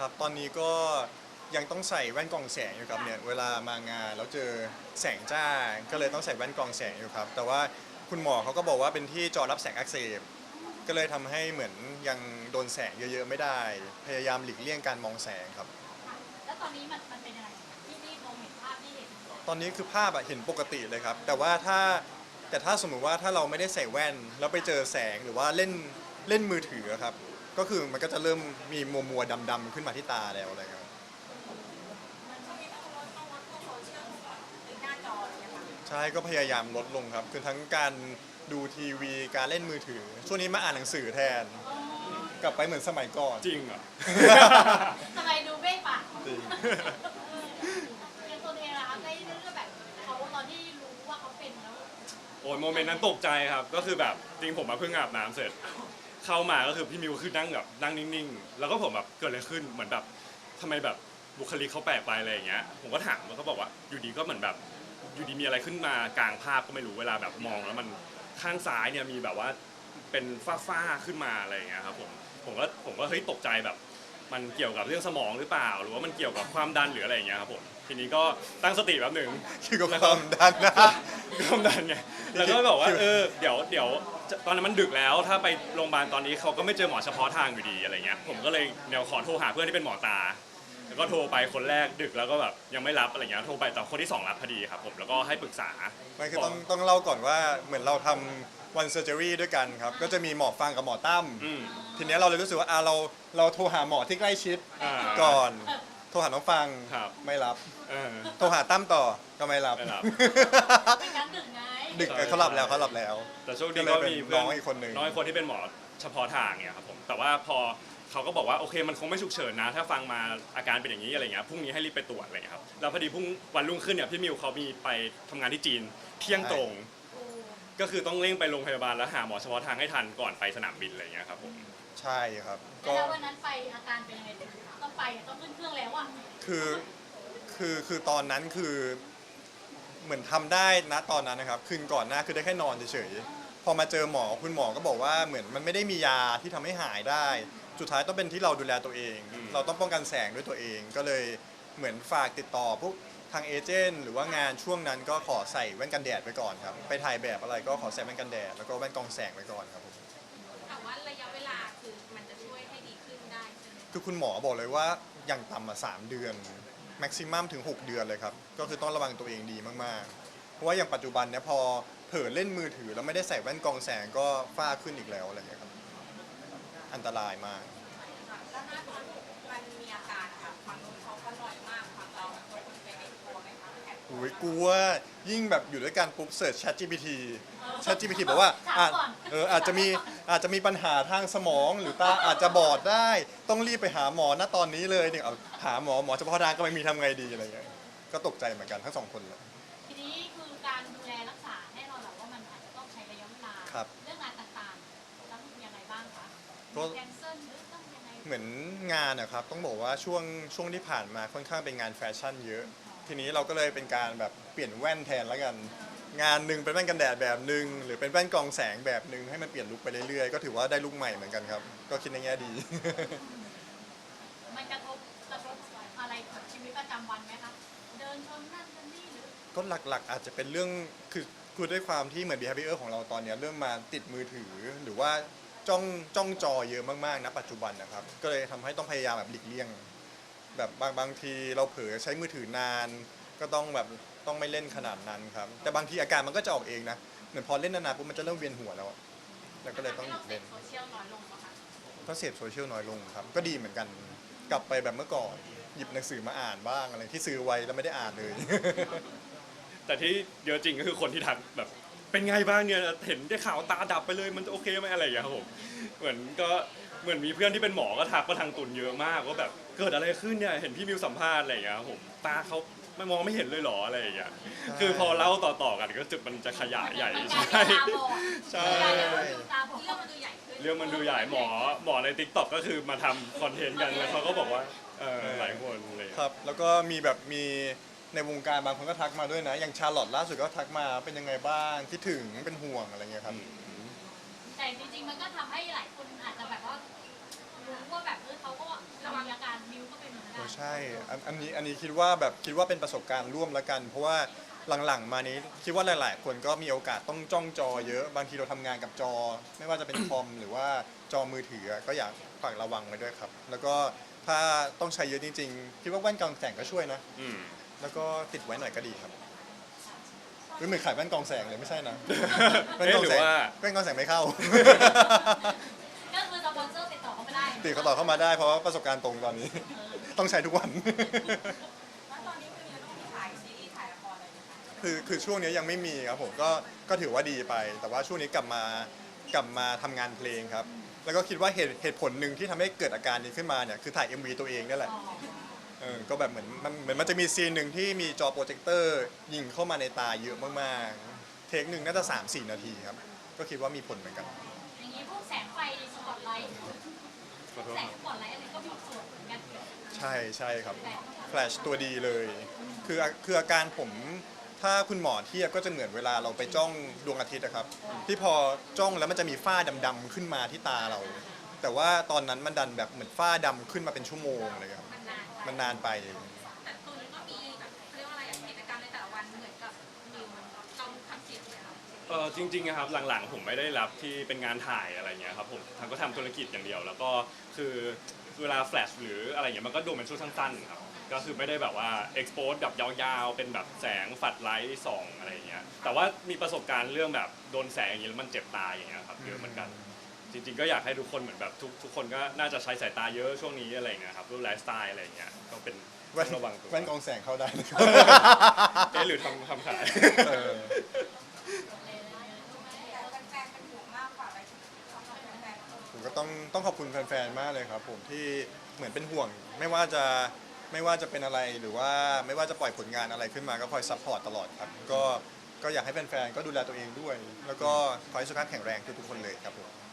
ครับ ตอนนี้ก็ยังต้องใส่แว่นกรองแสงอยู่ครับเนี่ยเวลามางานแล้วเจอแสงจ้าก็เลยต้องใส่แว่นกรองแสงอยู่ครับ แต่ว่าคุณหมอเขาก็บอกว่าเป็นที่จอรับแสงอักเสบก็เลยทำให้เหมือนยังโดนแสงเยอะๆไม่ได้ พยายามหลีกเลี่ยงการมองแสงครับ แล้วตอนนี้มันมันเป็นยังไงที่ที่มองเห็นภาพที่เห็นตอนนี้คือภาพอะเห็นปกติเลยครับ แต่ว่าถ้าแต่ถ้าสมมุติว่าถ้าเราไม่ได้ใส่แว่นแล้วไปเจอแสงหรือว่าเล่น เล่นมือถือครับ ก็คือมันก็จะเริ่มมีมัวมัวดำดำๆขึ้นมาที่ตาแล้วอะไรครับมันช่วงนี้ต้องลดต้องลดพวกโซเชียลพวกแบบหน้าจออะไรอย่างเงี้ยค่ะใช่ก็พยายามลดลงครับ คือทั้งการดูทีวีการเล่นมือถือ ช่วงนี้มาอ่านหนังสือแทน กลับไปเหมือนสมัยก่อนจริงเหรอทำไมดูเบ้ปากจริงยังตัวเองนะคะได้เรื่องแบบเขาตอนที่รู้ว่าเขาเป็นแล้วโอ้ยโมเมนต์นั้นตกใจครับ ก็คือแบบจริงผมมาเพิ่งอาบน้ำเสร็จ เข้ามาก็คือพี่มิวคือนั่งแบบนั่งนิ่งๆ แล้วก็ผมแบบเกิดอะไรขึ้นเหมือนแบบทำไมแบบบุคลิกเขาแปลกไปอะไรอย่างเงี้ย ผมก็ถามแล้วก็บอกว่าอยู่ดีก็เหมือนแบบอยู่ดีมีอะไรขึ้นมากลางภาพก็ไม่รู้เวลาแบบมองแล้วมันข้างซ้ายเนี่ยมีแบบว่าเป็นฝ้าๆขึ้นมาอะไรอย่างเงี้ยครับผมผมก็ผมก็เฮ้ยตกใจแบบ มันเกี่ยวกับเรื่องสมองหรือเปล่า หรือว่ามันเกี่ยวกับความดันหรืออะไรอย่างเงี้ยครับผมทีนี้ก็ตั้งสติแป๊บหนึ่ง คือกับความดันนะ ความดันไง แล้วก็บอกว่าเออเดี๋ยวเดี๋ยวจะตอนนั้นมันดึกแล้ว ถ้าไปโรงพยาบาลตอนนี้เขาก็ไม่เจอหมอเฉพาะทางอยู่ดีอะไรเงี้ยผมก็เลยเดี๋ยวขอโทรหาเพื่อนที่เป็นหมอตา แล้วก็โทรไปคนแรกดึกแล้วก็แบบยังไม่รับอะไรเงี้ยโทรไปแต่คนที่สองรับพอดีครับผมแล้วก็ให้ปรึกษาไม่คือต้องต้องเล่าก่อนว่าเหมือนเราทำวันเซอร์เจอรี่ด้วยกันครับ ก็จะมีหมอฟังกับหมอตั้ม อืม ทีเนี้ยเราเลยรู้สึกว่าอะเราเราโทรหาหมอที่ใกล้ชิดอ่าก่อน โทรหาน้องฟังครับ ไม่รับ เออ โทรหาตั้มต่อก็ไม่รับ ไม่รับเป็นการดึกไง ดึกเออเขาหลับแล้วเขาหลับแล้ว แต่โชคดีก็เลยก็เป็นมีเพื่น้องอีกคนหนึ่ง น้องอีกคนที่เป็นหมอเฉพาะทางเนี่ยครับผมแต่ว่าพอเขาก็บอกว่าโอเคมันคงไม่ฉุกเฉินนะ ถ้าฟังมาอาการเป็นอย่างนี้อะไรเงี้ยพรุ่งนี้ให้รีบไปตรวจอะไรเงี้ยครับแล้วพอดีพรุ่งวันรุ่งขึ้นเนี่ยพี่มิวเขามีไปทำงานที่จีนเที่ยงตรง ก็คือต้องเร่งไปโรงพยาบาลแล้วหาหมอเฉพาะทางให้ทันก่อนไปสนามบินอะไรเงี้ยครับผมใช่ครับ ก็แล้ววันนั้นไปอาการเป็นยังไงต้องไปอะต้องขึ้นเครื่องแล้วอะคือคือคือตอนนั้นคือ เหมือนทำได้นะตอนนั้นนะครับ คืนก่อนหน้าคือได้แค่นอนเฉยๆ พอมาเจอหมอคุณหมอก็บอกว่าเหมือนมันไม่ได้มียาที่ทำให้หายได้ สุดท้ายต้องเป็นที่เราดูแลตัวเอง อืม เราต้องป้องกันแสงด้วยตัวเอง ก็เลยเหมือนฝากติดต่อพวกทางเอเจนต์หรือว่างานช่วงนั้นก็ขอใส่แว่นกันแดดไว้ก่อนครับ ไปถ่ายแบบอะไรก็ขอใส่แว่นกันแดดแล้วก็แว่นกรองแสงไว้ก่อนครับผม แต่ว่าระยะเวลาคือมันจะช่วยให้ดีขึ้นได้ใช่ไหมคือคุณหมอบอกเลยว่าอย่างต่ำอะสามเดือน แม็กซิมัมถึง 6 เดือนเลยครับ ก็คือต้องระวังตัวเองดีมากๆ เพราะว่าอย่างปัจจุบันเนี่ยพอเผลอเล่นมือถือแล้วไม่ได้ใส่แว่นกรองแสงก็ฝ้าขึ้นอีกแล้วอะไรอย่างเงี้ยครับ อันตรายมาก แล้วหน้าตอนมันมีอาการค่ะฝั่งนู้นเขาก็หน่อยมากฝั่งเราแบบคนเป็นในตัวไหมคะ แอบอุ้ยกลัวยิ่งแบบอยู่ด้วยกันปุ๊บเสิร์ช Chat GPT Chat GPT บอกว่าอาจเอออาจจะมีอาจจะมีปัญหาทางสมองหรือตาอาจจะบอดได้ ต้องรีบไปหาหมอณตอนนี้เลยเนี่ยเอาหาหมอหมอเฉพาะทางก็ไม่มีทำไงดีอะไรอย่างเงี้ยก็ตกใจเหมือนกันทั้งสองคนเลย ทีนี้คือการดูแลรักษาแน่นอนแหละว่ามันอาจจะต้องใช้ระยะเวลา ครับเรื่องงานต่างๆต้องยังไงบ้างคะก็แคนเซิลหรือต้องยังไงเหมือนงานนะครับต้องบอกว่าช่วงช่วงที่ผ่านมาค่อนข้างเป็นงานแฟชั่นเยอะ ทีนี้เราก็เลยเป็นการแบบเปลี่ยนแว่นแทนแล้วกัน งานหนึ่งเป็นแว่นกันแดดแบบหนึ่งหรือเป็นแว่นกรองแสงแบบหนึ่งให้มันเปลี่ยนลุคไปเรื่อยๆ ก็ถือว่าได้ลุคใหม่เหมือนกันครับ ก็คิดในแง่ดี มันกระทบกระทบอะไรกับชีวิตประจำวันไหมคะเดินชนนั่นชนนี่หรือ ก็หลักๆ อาจจะเป็นเรื่องคือคือด้วยความที่เหมือน behavior ของเราตอนเนี้ยเริ่มมาติดมือถือหรือว่าจ้องจ้องจอเยอะมากๆนะปัจจุบันนะครับ ก็เลยทำให้ต้องพยายามแบบหลีกเลี่ยง แบบบางบางทีเราเผลอใช้มือถือนาน ก็ต้องแบบต้องไม่เล่นขนาดนั้นครับ แต่บางทีอาการมันก็จะออกเองนะเหมือนพอเล่นนานๆปุ๊บมันจะเริ่มเวียนหัวแล้วอะแล้วก็เลยต้องหยุดเล่เล่นนโซเชียลน้อยลงปะคะก็เสพโซเชียลน้อยลงครับ ก็ดีเหมือนกันกลับไปแบบเมื่อก่อน หยิบหนังสือมาอ่านบ้างอะไรที่ซื้อไว้แล้วไม่ได้อ่านเลย แต่ที่เยอะจริงก็คือคนที่ทักแบบเป็นไงบ้างเนี่ยเห็นได้ข่าวตาดับไปเลยมันจะโอเคไหมอะไรอย่างเงี้ยครับผมเหมือนก็ เหมือนมีเพื่อนที่เป็นหมอก็ทักมาทางตุนเยอะมากว่าแบบเกิดอะไรขึ้นเนี่ยเห็นพี่มิวสัมภาษณ์อะไรอย่างเงี้ยครับผมตาเขาไม่มองไม่เห็นเลยเหรออะไรอย่างเงี้ยคือพอเล่าต่อๆกันก็จุดมันจะขยายใหญ่มันกใช่ลายเป็นตาบอดใช่มันกลายเป็นตาบอดเรื่องมันดูใหญ่ขึ้นเรื่องมันดูใหญ่หมอหมอในทิกตอกก็คือมาทำคอนเทนต์กันแล้วเขาก็บอกว่าเออหลายคนเลยครับ แล้วก็มีแบบมีในวงการบางคนก็ทักมาด้วยนะ อย่างชาร์ลอตล่าสุดก็ทักมาเป็นยังไงบ้างคิดถึงเป็นห่วงอะไรเงี้ยครับแต่จริงๆมันก็ทำให้หลายคนอาจจะแบบว่ารู้ว่าแบบเออเขาก็มีอาการมิวก็ ใช่อันอันนี้อันนี้คิดว่าแบบคิดว่าเป็นประสบการณ์ร่วมแล้วกัน เพราะว่าหลังๆ มานี้คิดว่าหลาย ๆ คนก็มีโอกาสต้องจ้องจอเยอะบางทีเราทำงานกับจอ ไม่ว่าจะเป็น คอมหรือว่าจอมือถือก็อยากฝากระวังไว้ด้วยครับ แล้วก็ถ้าต้องใช้เยอะจริงๆคิดว่าแว่นกรองแสงก็ช่วยนะ อืม แล้วก็ติดไว้หน่อยก็ดีครับหรือเหมือนขายแว่นกรองแสงเลยไม่ใช่นะ แว่นเอ๊ะกรองหรืแสองว่า แว่นกรองแสงไม่เข้า ก็คือสปอนเซอร์ติด ต่อเขาไม่ได้ติดเขาต่อเข้ามาได้เพราะว่าประสบการณ์ตรงตอนนี้ ต้องใช้ทุกวัน แล้วตอนนี้คือยังต้องมีถ่ายซีรีส์ถ่ายละครอะไรอยู่คะคือคือช่วงนี้ยังไม่มีครับผมก็ก็ถือว่าดีไป แต่ว่าช่วงนี้กลับมากลับมาทำงานเพลงครับ แล้วก็คิดว่าเหตุเหตุผลหนึ่งที่ทำให้เกิดอาการนี้ขึ้นมาเนี่ยคือถ่าย MV ตัวเองนี่แหละอ๋อเออก็แบบเหมือนมันเหมือนมันจะมีซีนหนึ่งที่มีจอโปรเจคเตอร์ยิงเข้ามาในตาเยอะมากๆ เทคหนึ่งน่าจะ3-4 นาทีครับ ก็คิดว่ามีผลเหมือนกัน อย่างนี้พวกแสงไฟสปอตไลท์ ขอโทษแสคงรับสปอตไลท์อะไรก็มีส่วนเหมือนกันใช่ใช่ครับแต่แฟลชตัวดีเลย คือคืออาการผมถ้าคุณหมอเทียบก็จะเหมือนเวลาเราไปจ้องดวงอาทิตย์นะครับ ที่พอจ้องแล้วมันจะมีฝ้าดำๆขึ้นมาที่ตาเรา แต่ว่าตอนนั้นมันดันแบบเหมือนฝ้าดำขึ้นมาเป็นชั่วโมงเลยครับ มันนานไป มันนานไป เออจริงๆอะครับหลังๆ ผมไม่ได้รับที่เป็นงานถ่ายอะไรเงี้ยครับผมทำก็ทำธุรกิจอย่างเดียว แล้วก็คือเวลาแฟลชหรืออะไรเงี้ยมันก็ดูเป็นช่วงสั้นๆครับก็คือไม่ได้แบบว่าเอ็กซ์โพสแบบยาวๆ เป็นแบบแสงฝัดไลท์ส่องอะไรเงี้ยแต่ว่ามีประสบการณ์เรื่องแบบโดนแสงอย่างนี้แล้วมันเจ็บตาอย่างเงี้ยครับเยอะเหมือนกัน จริงๆก็อยากให้ทุกคนเหมือนแบบทุกทุกคนก็น่าจะใช้สายตาเยอะช่วงนี้อะไรเงี้ยครับรูปไลฟ์สไตล์อะไรเงี้ยก็เป็นแว่นต้องระวังตัวแว่นกรองแสงเข้าได้นะครับ เอ๊ะหรือทำทำขาย เออ แต่แฟนๆเป็นห่วงมากกว่าอะไรถึงสำหรับแฟนๆ ผมก็ ต้องต้องขอบคุณแฟนๆ มากเลยครับผมที่เหมือนเป็นห่วง ไม่ว่าจะไม่ว่าจะเป็นอะไรหรือว่าไม่ว่าจะปล่อยผลงานอะไรขึ้นมาก็คอยซัพพอร์ตตลอดครับก็ก็อยากให้แฟนๆ ก็ดูแลตัวเองด้วย แล้วก็ขอให้สุขภาพแข็งแรงทุกๆคนเลยครับผม